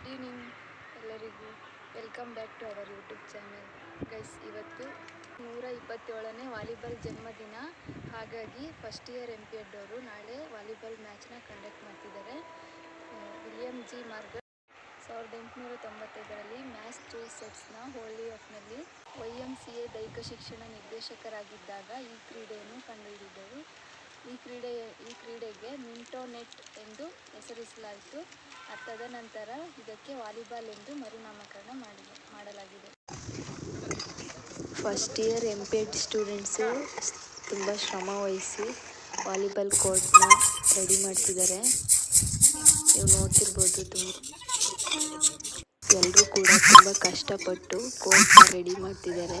Good evening ಎಲ್ಲರಿಗೂ. Welcome back to our YouTube channel guys ಇವತ್ತು ನೂರ ಇಪ್ಪತ್ತೇಳನೇ ವಾಲಿಬಾಲ್ ಜನ್ಮದಿನ ಹಾಗಾಗಿ first year M P Ed ಅವರು ನಾಳೆ ವಾಲಿಬಾಲ್ ಮ್ಯಾಚ್ನ ಕಂಡಕ್ಟ್ ಮಾಡ್ತಿದ್ದಾರೆ. ವಿಲಿಯಂ ಜಿ ಮಾರ್ಗ ಸಾವಿರದ ಎಂಟುನೂರ ತೊಂಬತ್ತೈದರಲ್ಲಿ ಮ್ಯಾಸ್ಚೂಸೆಟ್ಸ್ನ ಹೋಲಿ ಆಫ್ನಲ್ಲಿ ವೈ ಎಂ ಸಿ ಎ ದೈಹಿಕ ಶಿಕ್ಷಣ ನಿರ್ದೇಶಕರಾಗಿದ್ದಾಗ ಈ ಕ್ರೀಡೆಯನ್ನು ಕ್ರೀಡೆ ಈ ಕ್ರೀಡೆಗೆ ಮಿಂಟೋನೆಟ್ ಎಂದು ಹೆಸರಿಸಲಾಯಿತು. ತದನಂತರ ಇದಕ್ಕೆ ವಾಲಿಬಾಲ್ ಎಂದು ಮರುನಾಮಕರಣ ಮಾಡಿ ಮಾಡಲಾಗಿದೆ. First year M P Ed students ತುಂಬ ಶ್ರಮ ವಹಿಸಿ ವಾಲಿಬಾಲ್ ಕೋರ್ಟ್ನ ರೆಡಿ ಮಾಡ್ತಿದ್ದಾರೆ. ನೀವು ನೋಡ್ತಿರ್ಬೋದು ತುಂಬ. ಎಲ್ಲರೂ ಕೂಡ ತುಂಬ ಕಷ್ಟಪಟ್ಟು ಕೋರ್ಟ್ನ ರೆಡಿ. ಮಾಡ್ತಿದ್ದಾರೆ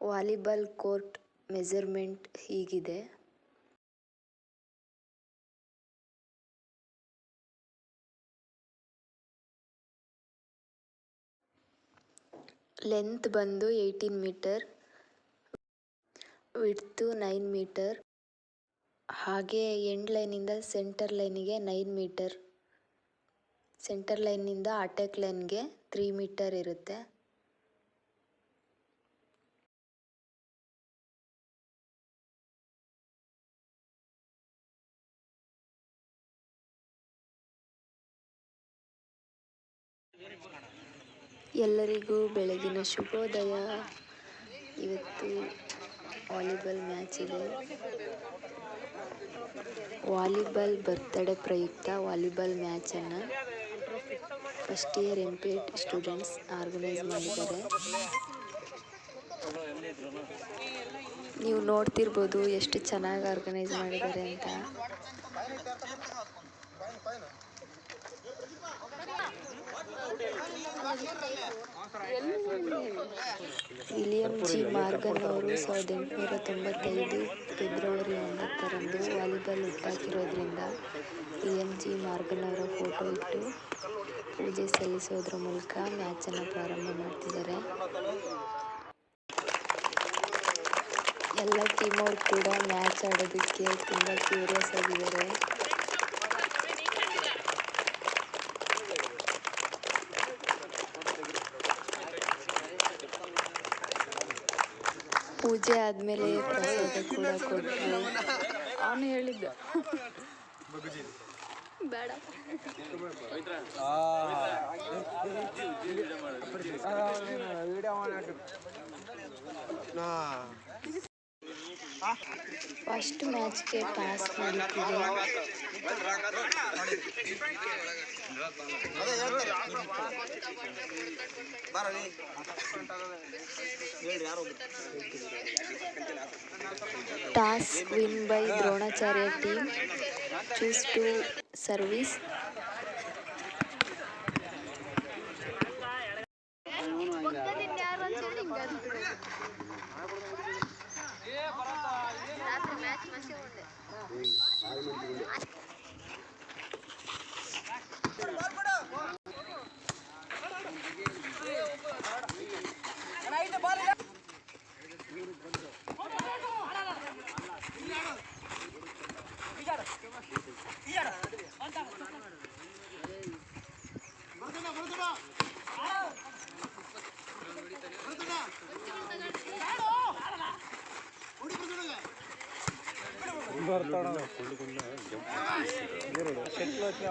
ವಾಲಿಬಾಲ್ ಕೋರ್ಟ್ ಮೆಜರ್ಮೆಂಟ್ ಹೀಗಿದೆ. ಲೆಂತ್ ಬಂದು eighteen metre, width nine metre, ಹಾಗೆ ಎಂಡ್ ಲೈನಿಂದ ಸೆಂಟರ್ ಲೈನಿಗೆ ನೈನ್ ಮೀಟರ್. ಸೆಂಟರ್ ಲೈನಿಂದ ಅಟ್ಯಾಕ್ ಲೈನ್ಗೆ ತ್ರೀ ಮೀಟರ್ ಇರುತ್ತೆ. ಎಲ್ಲರಿಗೂ ಬೆಳಗಿನ ಶುಭೋದಯ. ಇವತ್ತು ವಾಲಿಬಾಲ್ ಮ್ಯಾಚ್ ಇದೆ. ವಾಲಿಬಾಲ್ ಬರ್ತ್ಡೇ ಪ್ರಯುಕ್ತ volleyball ಮ್ಯಾಚನ್ನು first year M P Ed students organise ಮಾಡಿದ್ದಾರೆ. ನೀವು ನೋಡ್ತಿರ್ಬೋದು ಎಷ್ಟು ಚೆನ್ನಾಗಿ ಆರ್ಗನೈಸ್ ಮಾಡಿದ್ದಾರೆ ಅಂತ. ವಿಲಿಯಂ ಜಿ ಮಾರ್ಗನ್ ಅವರು ಸಾವಿರದ ಎಂಟುನೂರ ತೊಂಬತ್ತೈದು ಫೆಬ್ರವರಿ ಒಂಬತ್ತರಂದು ವಾಲಿಬಾಲ್ ಹುಟ್ಟಾಕಿರೋದ್ರಿಂದ ವಿಲಿಯಂ ಜಿ ಮಾರ್ಗನ್ ಅವರ ಫೋಟೋ ಇಟ್ಟು ಪೂಜೆ ಸಲ್ಲಿಸೋದ್ರ ಮೂಲಕ ಮ್ಯಾಚನ್ನು ಪ್ರಾರಂಭ ಮಾಡ್ತಿದ್ದಾರೆ. ಎಲ್ಲ ಟೀಮ್ ಅವ್ರು ಕೂಡ ಮ್ಯಾಚ್ ಆಡೋದಕ್ಕೆ ತುಂಬ ಕ್ಯೂರಿಯಸ್ ಆಗಿದ್ದಾರೆ. ಪೂಜೆ ಆದಮೇಲೆ ಪ್ರಸಾದ ಕೂಡ ಕೊಟ್ಟರು ಅವನು ಹೇಳಿದ್ದ. ಬೇಡ. ಫಸ್ಟ್ ಮ್ಯಾಚ್ಗೆ Task win by Dronacharya team. Choose to service. ಬರ್ತಾಣ చెట్లు వచ్చి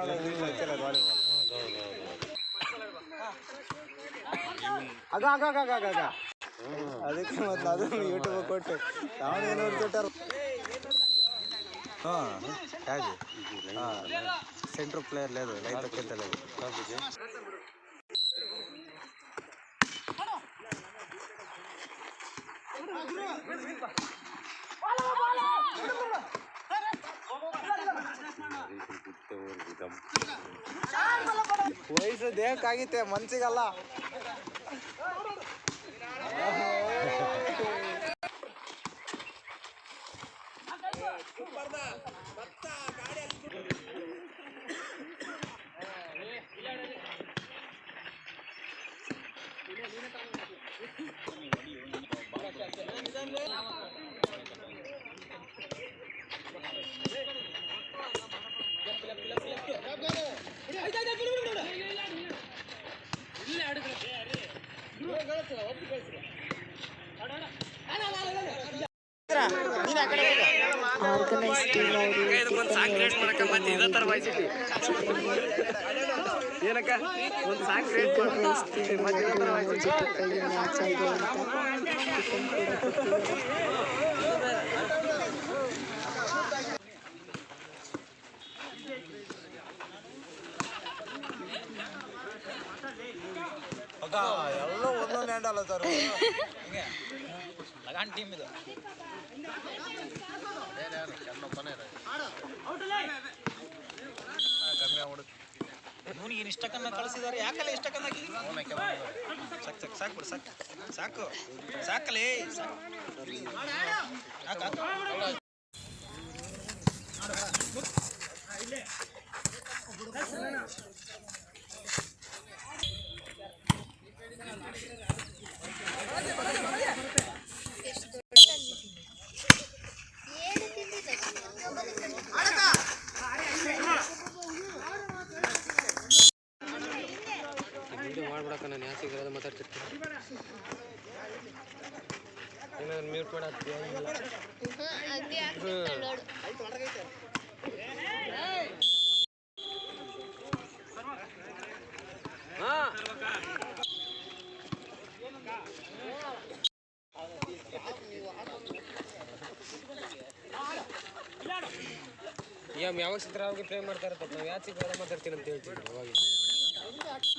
ಅಗ ಅಗ ಅಗ ಅಗ ಅಗ ಅದಕ್ಕೆ ಮತ್ತೆ ಅದು ಯೂಟ್ಯೂಬ್ ಕೊಟ್ಟು ತಾವು ಏನೋ ಕೊಟ್ಟಾರ ಹಾಂ ಹೇಗೆ ಹಾಂ ಸೆಂಟ್ರ್ ಪ್ಲೇಯರ್ లేదు రైతు కింద లేదు Bala bala! ವಯಸ್ಸು ದೇಹಕ್ಕಾಗಿತ್ತೆ ಮನ್ಸಿಗಲ್ಲ. ಆರ್ಗನೈಸ್ ಟೀಮ್ ಅವರು ಜೊತೆ ಕೈ ಮ್ಯಾಚ್ ಆಗಿದೆ ಅಂತ ಟಿಫನ್ ಕೂಡ ಕೊಟ್ಟಿದ್ದಾರೆ ಟೀಮ್ ಎಲ್ಲ ಕಮ್ಮಿ ಸರ್ ಇವನಿಗೆ ಇಷ್ಟಕ್ಕನ್ನ ಕಳಿಸಿದಾರೆ. ಯಾಕಲ್ಲ ಇಷ್ಟಕ್ಕನ್ನ ಸಾಕು ಸಾಕು ಸಾಕು ಬಿಡು, ಸಾಕು ಸಾಕು, ಸಾಕಲೇ. ಸಾಕು. ಯಾವಾಗ ಯಾವಾಗ ಪ್ರೇಮ್ ಮಾಡ್ತಾರೆ ನಾವು ಸಿಗ್ತಾರ ಮಾತಾಡ್ತೀನಿ ಅಂತ ಹೇಳ್ತೀವಿ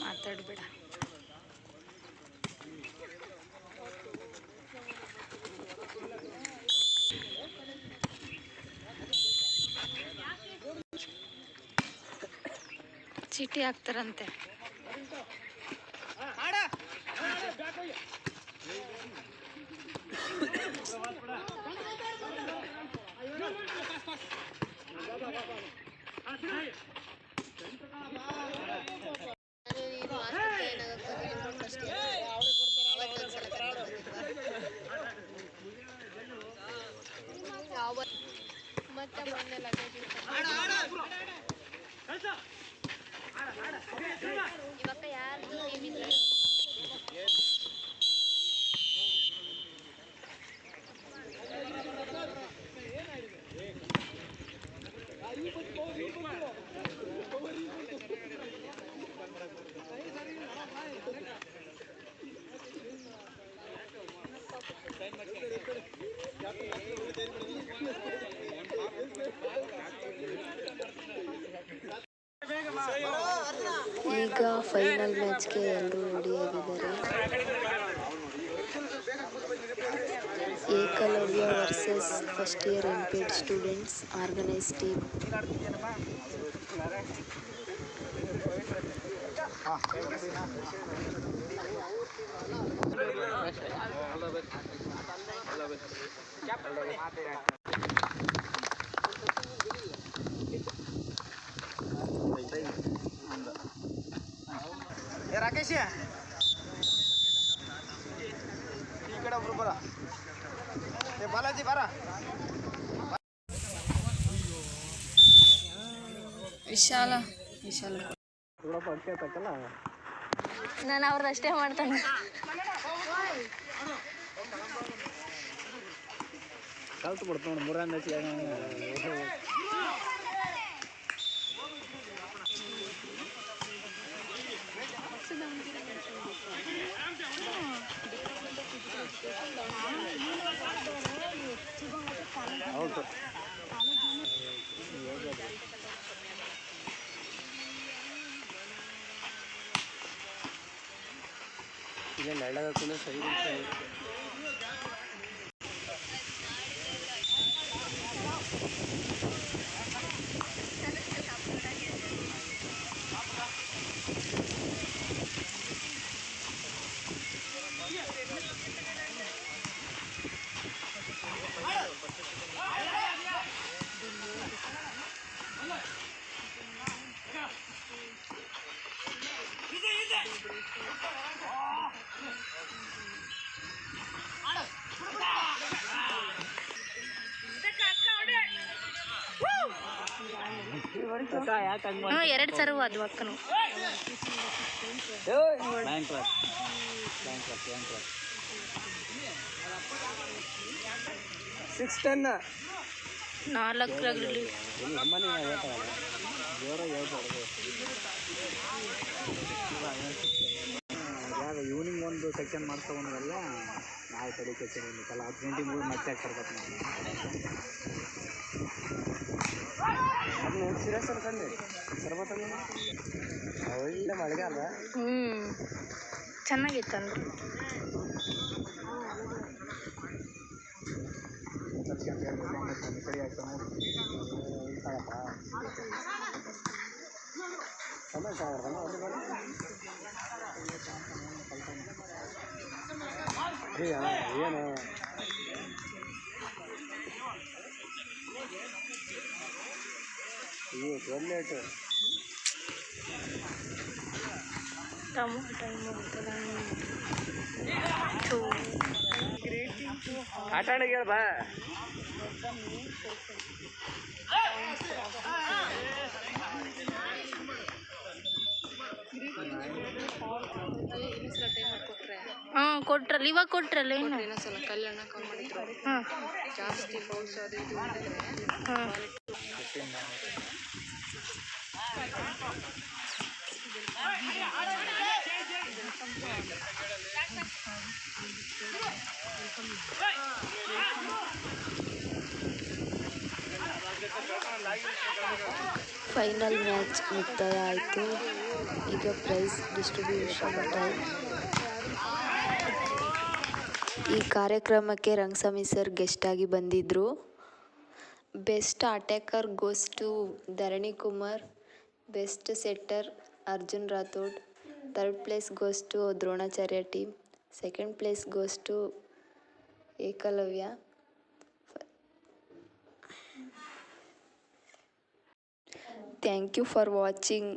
ಮಾತಾಡಬೇಡ ಚೀಟಿ ಹಾಕ್ತಾರಂತೆ. ಮತ್ತೆ ಮೊನ್ನೆ ಲಗೇಜ್ ಈಗ ಫೈನಲ್ ಮ್ಯಾಚ್ಗೆ ಎಲ್ಲರೂ ರೆಡಿಯಾಗಿದ್ದಾರೆ Ekalavya versus first year M P Ed students organise team ಏ ರಾಕೇಶ್ ಈ ಕಡೆ ಒಬ್ರು ಬರ ಏ ಬಾಲಾಜಿ ಬರ. ವಿಶಾಲ. ವಿಶಾಲ. ನಾನು ಅವ್ರದ್ದಷ್ಟೇ ಮಾಡ್ತಾನೆ. ಕಲ್ತು ಬಿಡ್ತು ನೋಡಿ ಮೂರನೇ అలా కాకుండా side He's in, he's in! ಹ್ಞೂ ಎರಡು ಸರ್ವ್ ಅದು ಅಕ್ಕನು. Six ten. ನಾಲ್ಕು ಒಂದು ಸೆಕ್ಷನ್ ಮಾಡ್ಸ್ಕೊಂಡ್ರಲ್ಲ ನಾವು ತಲೆ ಒಂದಿತ್ತಲ್ಲ ಹತ್ತು ಗಂಟೆ ಮೂರು ಮತ್ತೆ ಹಾಕ್ತಾರೆ ಅದನ್ನ ಸೀರಿಯಸ್ ಅನ್ಕಂಡು ಸರ್ಬತ್ತ ಒಳ್ಳೆ ಮಳೆಗಾಲ ಹ್ಞೂ ಚೆನ್ನಾಗಿತ್ತು ಅಂದ್ರೆ. ಸರಿ ಆಗ್ತಾನೆ ಉಳ್ತಾಳಪ್ಪ ಸಮಸ್ಯೆ ಆಗ್ರಲ್ಲ ಹಾಂ ಕೊಟ್ರಲ್ಲ ಇವಾಗ ಕೊಟ್ರಲ್ಲ ಏನು ಇನ್ನೊಂದ್ಸಲ ಕಲ್ಯಾಣ ಕಾಲ್ ಮಾಡಿದ್ರು ಹಾಂ ಜಾಸ್ತಿ ಫೌಲ್ಸ್ ಅದು ಇದು ಮಾಡಿದ್ರೆ ಹಾಂ ಫೈನಲ್ ಮ್ಯಾಚ್ ಮುಕ್ತಾಯ ಆಯಿತು ಈಗ ಪ್ರೈಸ್ ಡಿಸ್ಟ್ರಿಬ್ಯೂಷನ್ ಟೈಮ್ ಈ ಕಾರ್ಯಕ್ರಮಕ್ಕೆ ರಂಗಸ್ವಾಮಿ ಸರ್ ಗೆಸ್ಟ್ ಆಗಿ ಬಂದಿದ್ದರು best attacker goes to Dharani Kumar best setter Arjun Rathod, third place goes to Dronacharya team, second place goes to Ekalavya. Thank you for watching.